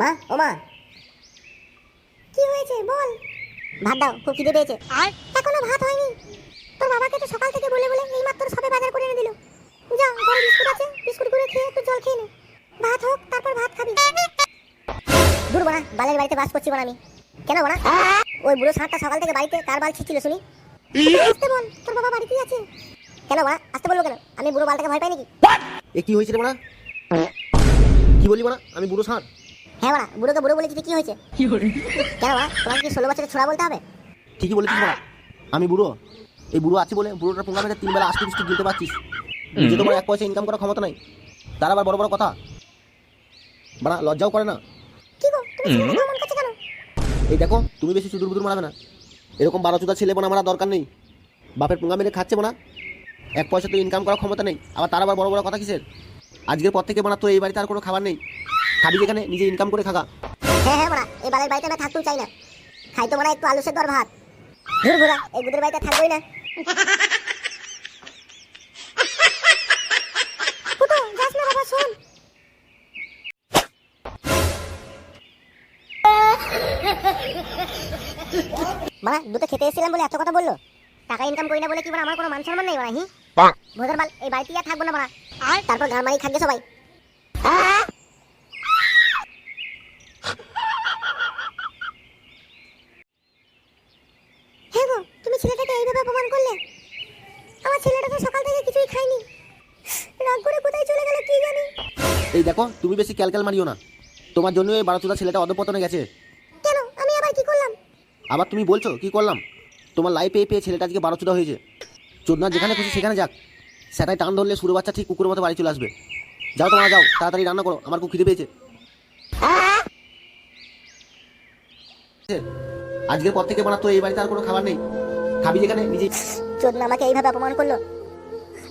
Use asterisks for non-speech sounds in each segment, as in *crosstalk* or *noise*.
মা ও মা। কি হয়েছে? বল। ভাত দাও খুব খিদে পেয়েছে। এখনও ভাত হয়নি। তোর বাবাকে তো সকাল থেকে বলে বলে এই মাত্র সবে বাজার করে এনে দিল। যা ঘরে বিস্কুট আছে বিস্কুট করে খেয়ে একটু জল খেয়ে নে। ভাত হোক তারপর ভাত খাবি। দূর বানা বালের বাড়িতে বাস করছি বানা আমি। কেন বানা ওই বুড়ো সকাল থেকে বাড়িতে কার বাল ছিল শুনি। আসতে বল তোর বাবা বাড়িতেই আছে। কেন বানা আসতে বলব কেন? আমি বুড়ো বালটাকে ভয় পাই নাকি? এ কি হয়েছে রে কি বলি আমি বুড়ো ষাঁড় হ্যাঁ বুড়োকে বুড়ো বলেছি কি হয়েছে? কেন তোমাকে কি ষোলো বছরের ছোড়া বলতে হবে? ঠিকই বলেছিস আমি বুড়ো। এই বুড়ো আছে বলে বুড়োটা পোঙ্গা মেরে তিন বেলা আষ্টে গিলতে পারছিস। নিজে তোমার এক পয়সা ইনকাম করার ক্ষমতা নাই। তার আবার বড় বড় কথা। লজ্জাও করে না। কি গো তুমি ছেলেটাকে অমন করছ কেন? এই দেখো তুমি বেশি সুদূর বুদুর মারাবে না। এরকম বারো চুদা ছেলে বোনা মারা দরকার নেই। বাপের পুঙ্গা মেরে খাচ্ছে বোনা। এক পয়সা তো ইনকাম করার ক্ষমতা নেই। আবার তার আবার বড় বড় কথা কিসের? আজকের পর থেকে বোনা তো এই বাড়িতে আর কোনো খাবার নেই। খাবি যেখানে নিজে ইনকাম করে খাগা। হ্যাঁ হ্যাঁ মারা এই বালের বাড়িতে আমি থাকতেও চাই না। খাই তো মারা একটু আলু সেদ্ধ আর ভাত। ঘুর ঘুরা এই গুদের বাড়িতে থাকবোই না। ফুটো যাস না বাবা শোন। মারা দুটো খেতে এসেছিলাম বলে এত কথা বলল। টাকা ইনকাম করি না বলে কি মানে আমার কোনো মান সম্মান নেই মারা হি? ভোদার বাল এই বাড়িতে আর থাকব না মারা তারপর গান মারি থাকবে সবাই। হ্যাঁ গো তুমি ছেলেটাকে এইভাবে অপমান করলে? আমার ছেলেটা তো সকাল থেকে কিছুই খায়নি। রাগ করে কোথায় চলে গেল কি জানি? এই দেখো তুমি বেশি ক্যালক্যাল মারিও না। তোমার জন্য এই বারো চুদা ছেলেটা অধপতনে গেছে। কেন? আমি আবার কি করলাম? আবার তুমি বলছো কি করলাম? তোমার লাইফ পেয়ে পেয়ে ছেলেটা আজকে বারো চুদা হয়েছে। চোদনা যেখানে খুশি সেখানে যাক। সেটাই টান ধরলে সুরে বাচ্চা ঠিক কুকুরের মতো বাড়ি চলে আসবে। যাও তোমরা যাও। তাড়াতাড়ি রান্না করো, আমার খুব খিদে পেয়েছে। আজকের পর থেকে বানা তো এই বাড়িতে আর কোনো খাবার নেই। খাবি যেখানে নিজে চোদনা আমাকে এইভাবে অপমান করল?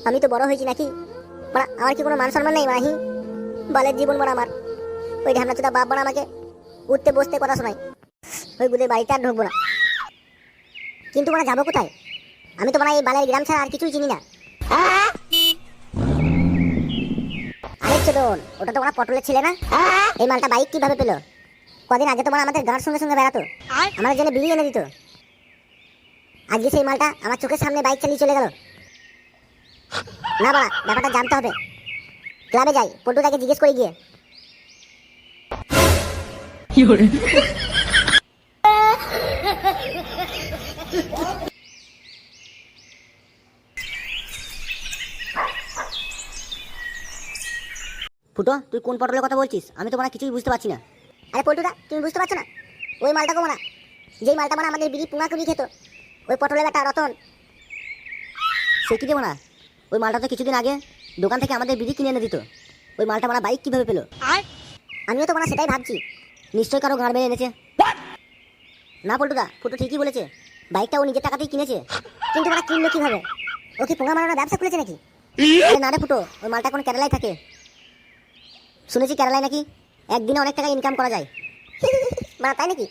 আমি তো বড় হয়েছি নাকি? মানে আমার কি কোনো মান সম্মান নেই, মাহি? বালের জীবন বড় আমার। ওই ঢামনা চোদা বাপ বড় আমাকে উঠতে বসতে কথা শোনায়। ওই গুদের বাড়িতে আর ঢুকবো না। কিন্তু মানে যাব কোথায়? আমি তো মানে এই বালের গ্রাম ছাড়া আর কিছুই চিনি না। চোদন ওটা তো ওরা পটলের ছেলে না? এই মালটা বাইক কীভাবে পেল? কদিন আগে তোমার আমাদের গাঁর সঙ্গে সঙ্গে বেড়াতো। আমাদের জন্য বিড়ি এনে দিত। আজকে সেই মালটা আমার চোখের সামনে বাইক চালিয়ে চলে গেল। না বাড়া, ব্যাপারটা জানতে হবে। ক্লাবে যাই পল্টুদাকে জিজ্ঞেস করে গিয়ে। ফুটো তুই কোন পটলের কথা বলছিস? আমি তো মানে কিছুই বুঝতে পারছি না। আরে পল্টুদা তুমি বুঝতে পারছ না? ওই মালটা কো মানা যেই মালটা মানে আমাদের বিড়ি পুঙা কুড়ি খেত ওই পটলের বেটা রতন। সে কি দেবো না? ওই মালটা তো কিছুদিন আগে দোকান থেকে আমাদের বিড়ি কিনে এনে দিত। ওই মালটা মারা বাইক কীভাবে পেল? আমিও তো মানে সেটাই ভাবছি। নিশ্চয়ই কারও গাঁড় মেরে এনেছে। না পল্টুদা ফুটো ঠিকই বলেছে। বাইকটা ও নিজের টাকাতেই কিনেছে। কিন্তু মানে কিনলো কীভাবে? ও কি পোঙা মারানোর ব্যবসা খুলেছে নাকি? না রে ফুটো ওই মালটা এখন কেরালায় থাকে। শুনেছি কেরালায় নাকি একদিনে অনেক টাকা ইনকাম করা যায়। মানে তাই নাকি?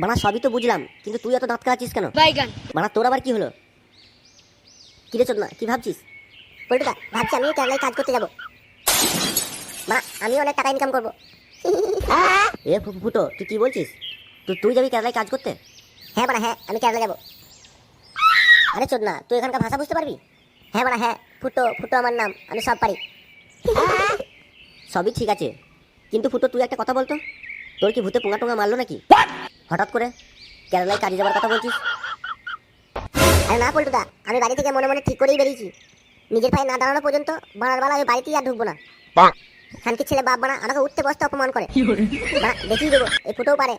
বানা সবই তো বুঝলাম কিন্তু তুই এত দাঁত কাটাচ্ছিস কেন? বানা তোর আবার কি হলো? কিরে চোদ না কি ভাবছিস? পল্টুদা ভাবছি আমিও কেরালায় কাজ করতে যাব। মা আমি অনেক টাকা ইনকাম করব। এ ফুটো তুই কি বলছিস? তুই তুই যাবি কেরালায় কাজ করতে? হ্যাঁ বানা হ্যাঁ আমি কেরালা যাব। আরে চোদ না তুই এখানকার ভাষা বুঝতে পারবি? হ্যাঁ বানা হ্যাঁ ফুটো ফুটো আমার নাম আমি সব পারি। *laughs* সবই ঠিক আছে। কিন্তু ফুটো তুই একটা কথা বলতো? তোর কি ভূতে পোঙা টোঙা মারলো নাকি? হঠাৎ করে কেরালায় কাজে যাবার কথা বলছিস? আরে না পল্টুদা আমি বাড়ি থেকে মনে মনে ঠিক করেই বেরিয়েছি। নিজের পায়ে না দাঁড়ানো পর্যন্ত বানার বেলা আমি বাড়িতেই আর ঢুকবো না। খানকির ছেলে বাপ বানা আমাকে উঠতে বসতে অপমান করে। দেখিয়ে দেবো এই ফুটোও পারে।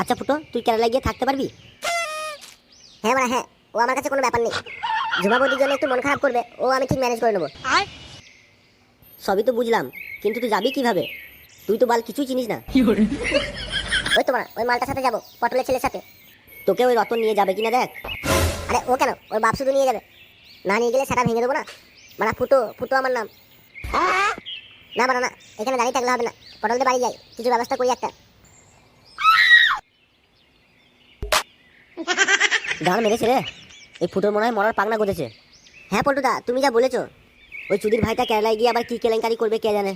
আচ্ছা ফুটো তুই কেরালায় গিয়ে থাকতে পারবি? হ্যাঁ বানা হ্যাঁ ও আমার কাছে কোনো ব্যাপার নেই। বৌদির জন্য একটু মন খারাপ করবে ও আমি ঠিক ম্যানেজ করে নেব। সবই তো বুঝলাম কিন্তু তুই যাবি কীভাবে? তুই তো বাল কিছুই চিনিস না। ওই তোমার ওই মালটার সাথে যাব পটলের ছেলের সাথে। তোকে ওই রতন নিয়ে যাবে কিনা দেখ। আরে ও কেন? ওর বাপ শুধু নিয়ে যাবে। না নিয়ে গেলে সেটা ভেঙে দেবো না? মানে ফুটো ফুটো আমার নাম। না বানা না এখানে দাঁড়িয়ে থাকলে হবে না। পটলদের বাড়ি যাই কিছু ব্যবস্থা করি একটা। গান মেরেছে রে। এই ফুটোর মনে হয় মরার পাগনা গজেছে হ্যাঁ পল্টুদা, তুমি যা বলেছ। ওই চুদির ভাইটা কেরালায় গিয়ে আবার কী কেলেঙ্কারি করবে কে জানে?